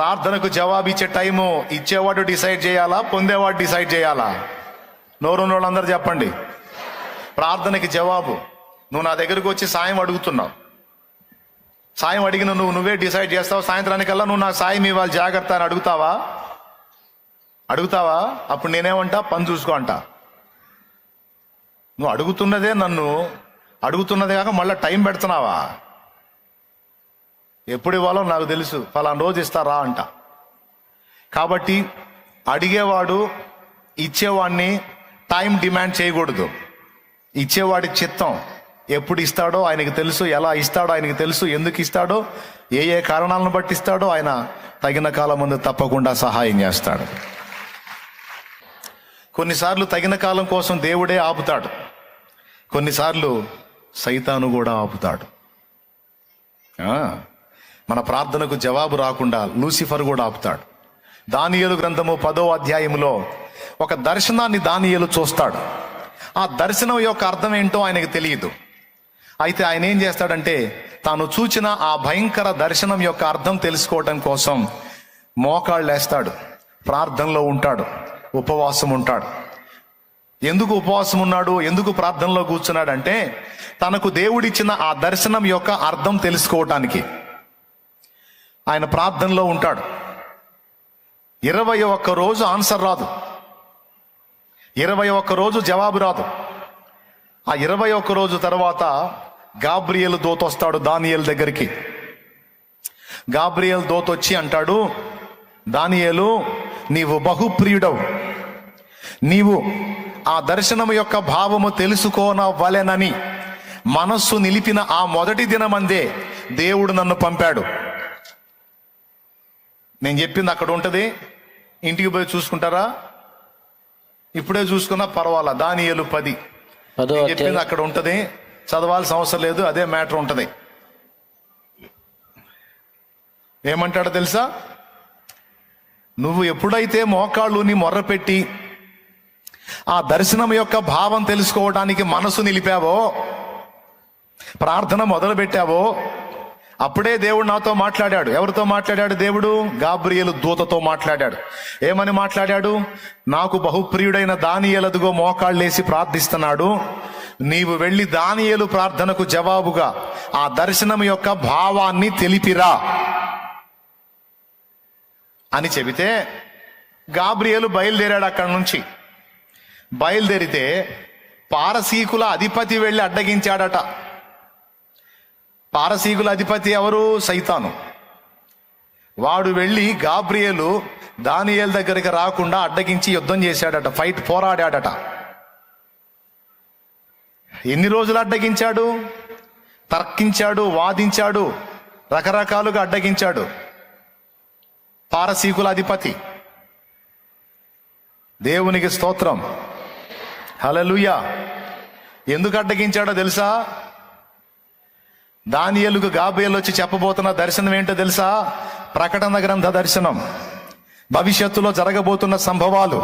ప్రార్థనకు జవాబు ఇచ్చే టైము ఇచ్చేవాడు డిసైడ్ చేయాలా పొందేవాడు డిసైడ్ చేయాలా? నోరు వాళ్ళందరూ చెప్పండి. ప్రార్థనకి జవాబు. నువ్వు నా దగ్గరకు వచ్చి సాయం అడుగుతున్నావు. సాయం అడిగిన నువ్వు నువ్వే డిసైడ్ చేస్తావు. సాయంత్రానికల్లా నువ్వు నాకు సాయం ఇవ్వాలి జాగ్రత్త అని అడుగుతావా? అడుగుతావా? అప్పుడు నేనేమంటా? పని చూసుకో అంట. నువ్వు అడుగుతున్నదే నన్ను అడుగుతున్నదే కాక మళ్ళీ టైం పెడుతున్నావా? ఎప్పుడు ఇవ్వాలో నాకు తెలుసు. ఫలానా రోజు ఇస్తారా అంట. కాబట్టి అడిగేవాడు ఇచ్చేవాడిని టైం డిమాండ్ చేయకూడదు. ఇచ్చేవాడి చిత్తం ఎప్పుడు ఇస్తాడో ఆయనకి తెలుసు ఎలా ఇస్తాడో ఆయనకి తెలుసు ఎందుకు ఇస్తాడో ఏ ఏ కారణాలను బట్టి ఇస్తాడో ఆయన తగిన కాలం ముందు తప్పకుండా సహాయం చేస్తాడు. కొన్నిసార్లు తగిన కాలం కోసం దేవుడే ఆపుతాడు. కొన్నిసార్లు సైతాను కూడా ఆపుతాడు. మన ప్రార్థనకు జవాబు రాకుండా లూసిఫర్ కూడా ఆపుతాడు. దానియలు గ్రంథము పదో అధ్యాయములో ఒక దర్శనాన్ని దానియలు చూస్తాడు. ఆ దర్శనం యొక్క అర్థం ఏంటో ఆయనకు తెలియదు. అయితే ఆయన ఏం చేస్తాడంటే తాను చూచిన ఆ భయంకర దర్శనం యొక్క అర్థం తెలుసుకోవటం కోసం మోకాళ్ళు వేస్తాడు ప్రార్థనలో ఉంటాడు. ఉపవాసం ఉంటాడు. ఎందుకు ఉపవాసం ఉన్నాడు? ఎందుకు ప్రార్థనలో కూర్చున్నాడంటే తనకు దేవుడిచ్చిన ఆ దర్శనం యొక్క అర్థం తెలుసుకోవటానికి. ఆయన ప్రార్థనలో ఉంటాడు. ఇరవై ఒక్క రోజు ఆన్సర్ రాదు. ఇరవై ఒక్క రోజు జవాబు రాదు. ఆ ఇరవై ఒక్క రోజు తర్వాత గాబ్రియల్ దోత వస్తాడు దానియేలు దగ్గరికి. గాబ్రియల్ దోత వచ్చి అంటాడు దానియలు నీవు బహుప్రియుడవు. నీవు ఆ దర్శనం యొక్క భావము తెలుసుకోనవలెనని మనస్సు నిలిపిన ఆ మొదటి దినమందే దేవుడు నన్ను పంపాడు. నేను చెప్పింది అక్కడ ఉంటది. ఇంటికి పోయి చూసుకుంటారా? ఇప్పుడే చూసుకున్నా పర్వాలా. దానియేలు పది. పదో చెప్పింది అక్కడ ఉంటది. చదవాల్సిన అవసరం లేదు. అదే మ్యాటర్ ఉంటది. ఏమంటాడో తెలుసా? నువ్వు ఎప్పుడైతే మోకాళ్ళు నీ మొర్రపెట్టి ఆ దర్శనం యొక్క భావం తెలుసుకోవడానికి మనసు నిలిపావో ప్రార్థన మొదలు పెట్టావో అప్పుడే దేవుడు నాతో మాట్లాడాడు. ఎవరితో మాట్లాడాడు దేవుడు? గాబ్రియలు దూతతో మాట్లాడాడు. ఏమని మాట్లాడాడు? నాకు బహుప్రియుడైన దానియలదుగో మోకాళ్ళేసి ప్రార్థిస్తున్నాడు. నీవు వెళ్ళి దానియలు ప్రార్థనకు జవాబుగా ఆ దర్శనం యొక్క భావాన్ని తెలిపిరా. అని చెబితే గాబ్రియలు బయలుదేరాడు అక్కడి నుంచి. బయలుదేరితే పారసీకుల అధిపతి వెళ్ళి అడ్డగించాడట. పారసీకుల అధిపతి ఎవరు? సైతాను. వాడు వెళ్ళి గాబ్రియలు దానియేల్ దగ్గరికి రాకుండా అడ్డగించి యుద్ధం చేశాడట ఫైట్ పోరాడాడట. ఎన్ని రోజులు అడ్డగించాడు? తర్కించాడు వాదించాడు రకరకాలుగా అడ్డగించాడు. పారసీకుల అధిపతి దేవునికి స్తోత్రం. హలలుయ ఎందుకు అడ్డగించాడో తెలుసా? దానియలుగు గాబేలు వచ్చి చెప్పబోతున్న దర్శనం ఏంటో తెలుసా? ప్రకటన గ్రంథ దర్శనం. భవిష్యత్తులో జరగబోతున్న సంభవాలు.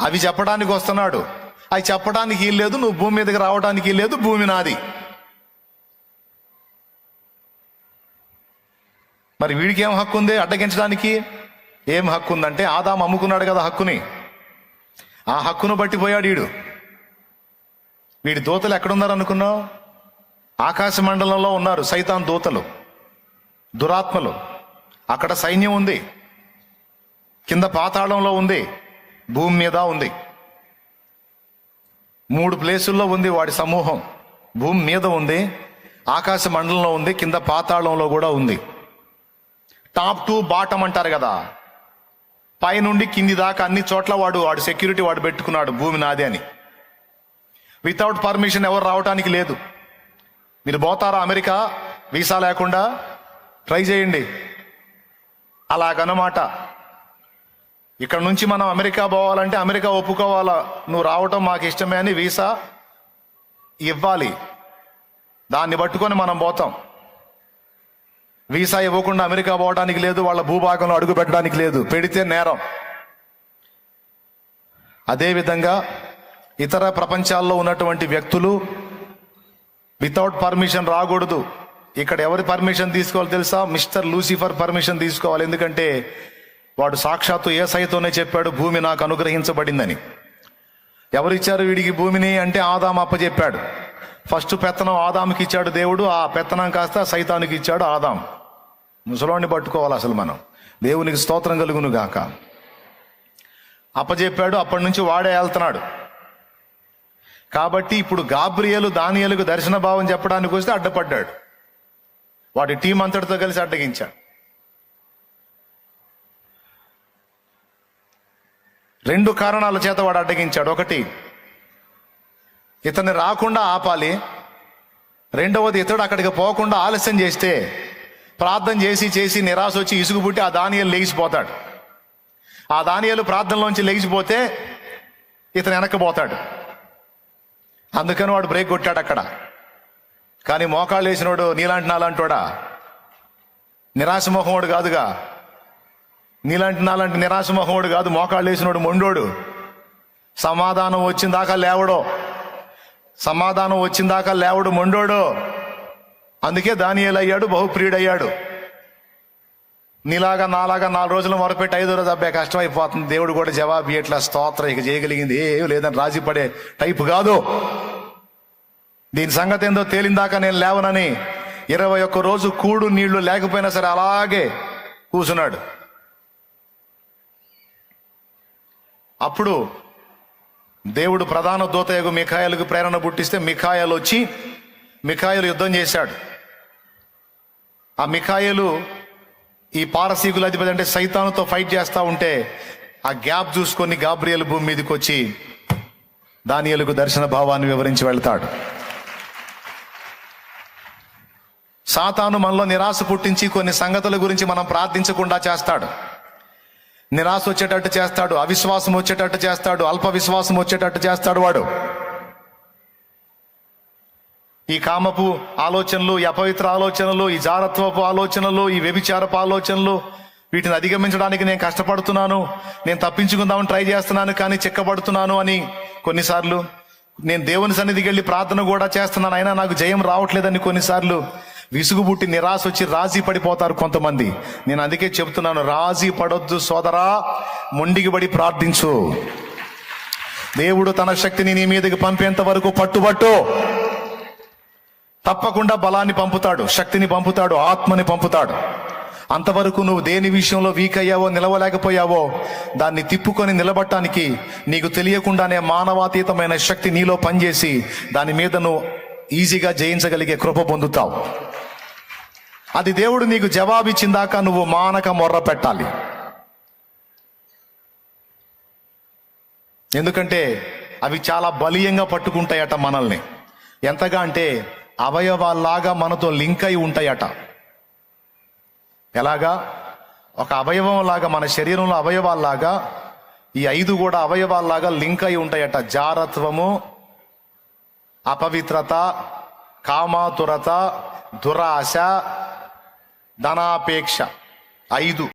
అవి చెప్పడానికి వస్తున్నాడు. అవి చెప్పడానికి వీలు లేదు నువ్వు భూమి మీదకి రావడానికి లేదు భూమి నాది. మరి వీడికి ఏం హక్కు ఉంది అడ్డగించడానికి? ఏం హక్కు ఉందంటే ఆదాం అమ్ముకున్నాడు కదా హక్కుని. ఆ హక్కును బట్టి పోయాడు వీడు. వీడి దూతలు ఎక్కడున్నారు అనుకున్నావు ఆకాశ మండలంలో ఉన్నారు సైతాన్ దూతలు దురాత్మలు. అక్కడ సైన్యం ఉంది. కింద పాతాళంలో ఉంది. భూమి మీద ఉంది. మూడు ప్లేసుల్లో ఉంది వాడి సమూహం. భూమి మీద ఉంది. ఆకాశ మండలంలో ఉంది. కింద పాతాళంలో కూడా ఉంది. టాప్ టు బాటం అంటారు కదా. పైనుండి కింది దాకా అన్ని చోట్ల వాడు వాడు సెక్యూరిటీ వాడు పెట్టుకున్నాడు భూమి నాదే అని. వితౌట్ పర్మిషన్ ఎవరు రావటానికి లేదు. మీరు పోతారా అమెరికా? వీసా లేకుండా? ట్రై చేయండి. అలాగనమాట. ఇక్కడ నుంచి మనం అమెరికా పోవాలంటే అమెరికా ఒప్పుకోవాలా? నువ్వు రావటం మాకు ఇష్టమే అని వీసా ఇవ్వాలి. దాన్ని పట్టుకొని మనం పోతాం. వీసా ఇవ్వకుండా అమెరికా పోవడానికి లేదు వాళ్ళ భూభాగంలో అడుగు పెట్టడానికి లేదు. పెడితే నేరం. అదేవిధంగా ఇతర ప్రపంచాల్లో ఉన్నటువంటి వ్యక్తులు వితౌట్ పర్మిషన్ రాకూడదు. ఇక్కడ ఎవరి పర్మిషన్ తీసుకోవాలి తెలుసా? మిస్టర్ లూసిఫర్ పర్మిషన్ తీసుకోవాలి. ఎందుకంటే వాడు సాక్షాత్తు ఏసైతోనే చెప్పాడు భూమి నాకు అనుగ్రహించబడిందని. ఎవరిచ్చారు వీడికి భూమిని అంటే ఆదాం అప్పచెప్పాడు ఫస్ట్ పెత్తనం ఆదాముకి ఇచ్చాడు దేవుడు ఆ పెత్తనం కాస్త సైతానికి ఇచ్చాడు ఆదాం. ముసలోడిని పట్టుకోవాలి అసలు మనం. దేవునికి స్తోత్రం కలుగును గాక. అప్పచెప్పాడు అప్పటి నుంచి వాడే వెళ్తున్నాడు కాబట్టి ఇప్పుడు గాబ్రియలు దానియలకు దర్శన భావం చెప్పడానికి వస్తే అడ్డపడ్డాడు. వాడి టీం అంతటితో కలిసి అడ్డగించాడు. రెండు కారణాల చేత వాడు అడ్డగించాడు. ఒకటి ఇతన్ని రాకుండా ఆపాలి. రెండవది ఇతడు అక్కడికి పోకుండా ఆలస్యం చేస్తే ప్రార్థన చేసి చేసి నిరాశ వచ్చి ఇసుగు పుట్టి ఆ దానియలు లేచిపోతాడు ఆ దానియలు ప్రార్థనలోంచి లేచిపోతే ఇతను వెనక్కిపోతాడు అందుకని వాడు బ్రేక్ కొట్టాడు అక్కడ. కానీ మోకాళ్ళు వేసినోడు నీలాంటి నాలాంటోడా? నిరాశ మొహమోడు కాదుగా. నీలాంటి నాలాంటి నిరాశ మొహమోడు కాదు మోకాళ్ళు వేసినోడు మొండోడు. సమాధానం వచ్చిన దాకా లేవడో. సమాధానం వచ్చిన దాకా లేవడు మొండోడు. అందుకే దానియేలు అయ్యాడు బహుప్రియుడయ్యాడు. నీలాగా నాలాగా నాలుగు రోజులు మొరపెట్టి ఐదో రోజు అబ్బాయి కష్టమైపోతుంది. దేవుడు కూడా జవాబు ఇట్లా స్తోత్రం. ఇక చేయగలిగింది ఏం లేదని రాజీ పడే టైపు కాదు. దీని సంగతి ఏందో తేలిందాక నేను లేవనని ఇరవై ఒక్క రోజు కూడు నీళ్ళు లేకపోయినా సరే అలాగే కూసున్నాడు. అప్పుడు దేవుడు ప్రధాన దూతయగు మిఖాయలకు ప్రేరణ పుట్టిస్తే మిఖాయలు వచ్చి మిఖాయలు యుద్ధం చేశాడు. ఆ మిఖాయలు ఈ పారసీకుల అధిపతి అంటే సైతానుతో ఫైట్ చేస్తా ఉంటే ఆ గ్యాప్ చూసుకొని గాబ్రియల్ భూమి మీదకి వచ్చి దానియలకు దర్శన భావాన్ని వివరించి వెళ్తాడు. సాతాను మనలో నిరాశ పుట్టించి కొన్ని సంగతుల గురించి మనం ప్రార్థించకుండా చేస్తాడు. నిరాశ వచ్చేటట్టు చేస్తాడు అవిశ్వాసం వచ్చేటట్టు చేస్తాడు అల్ప విశ్వాసం వచ్చేటట్టు చేస్తాడు వాడు. ఈ కామపు ఆలోచనలు ఈ అపవిత్ర ఆలోచనలు ఈ జారత్వపు ఆలోచనలు ఈ వ్యభిచారపు ఆలోచనలు వీటిని అధిగమించడానికి నేను కష్టపడుతున్నాను. నేను తప్పించుకుందామని ట్రై చేస్తున్నాను కానీ చిక్కబడుతున్నాను అని కొన్నిసార్లు నేను దేవుని సన్నిధికి వెళ్ళి ప్రార్థన కూడా చేస్తున్నాను. అయినా నాకు జయం రావట్లేదని కొన్నిసార్లు విసుగుబుట్టి నిరాశ వచ్చి రాజీ పడిపోతారు కొంతమంది. నేను అందుకే చెబుతున్నాను రాజీ పడొద్దు సోదరా మొండికి పడి ప్రార్థించు. దేవుడు తన శక్తిని నీ మీదకి పంపేంత వరకు పట్టుబట్టు. తప్పకుండా బలాన్ని పంపుతాడు శక్తిని పంపుతాడు ఆత్మని పంపుతాడు. అంతవరకు నువ్వు దేని విషయంలో వీక్ అయ్యావో నిలవలేకపోయావో దాన్ని తిప్పుకొని నిలబట్టడానికి నీకు తెలియకుండానే మానవాతీతమైన శక్తి నీలో పనిచేసి దాని మీద నువ్వు ఈజీగా జయించగలిగే కృప పొందుతావు. అది దేవుడు నీకు జవాబిచ్చిందాక నువ్వు మానక మొర్ర పెట్టాలి. ఎందుకంటే అవి చాలా బలీయంగా పట్టుకుంటాయట మనల్ని. ఎంతగా అంటే అవయవాల్లాగా మనతో లింక్ అయి ఉంటాయట. ఎలాగా? ఒక అవయవంలాగా మన శరీరంలో అవయవాల్లాగా ఈ ఐదు కూడా అవయవాల్లాగా లింక్ అయి ఉంటాయట. జారత్వము అపవిత్రత కామాతురత దురాశ ధనాపేక్ష. ఐదు.